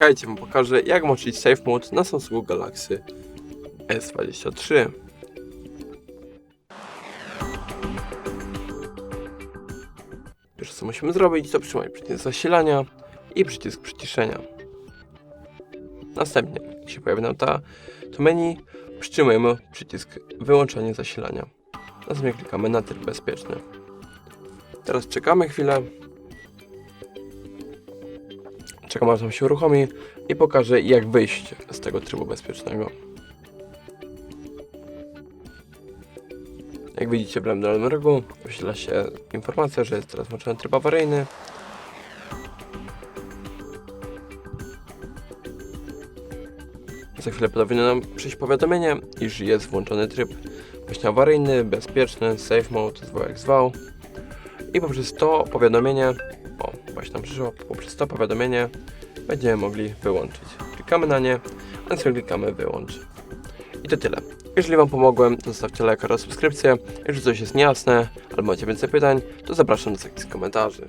Czekajcie, wam pokażę jak włączyć Safe Mode na Samsungu Galaxy S23. Pierwsze co musimy zrobić to przytrzymać przycisk zasilania i przycisk przyciszenia. Następnie, jak się pojawi nam ta, to menu, przytrzymujemy przycisk wyłączenie zasilania. Następnie klikamy na tryb bezpieczny. Teraz czekamy chwilę. Czekamy aż nam się uruchomi i pokażę jak wyjść z tego trybu bezpiecznego. Jak widzicie w lewym rogu wyświetla się informacja, że jest teraz włączony tryb awaryjny. Za chwilę powinno nam przyjść powiadomienie, iż jest włączony tryb właśnie awaryjny, bezpieczny, safe mode, zwał jak zwał. I poprzez to powiadomienie, właśnie tam przyszło poprzez to powiadomienie, będziemy mogli wyłączyć. Klikamy na nie, a następnie klikamy wyłącz. I to tyle. Jeżeli Wam pomogłem, zostawcie lajka oraz subskrypcję. Jeżeli coś jest niejasne albo macie więcej pytań, to zapraszam do sekcji komentarzy.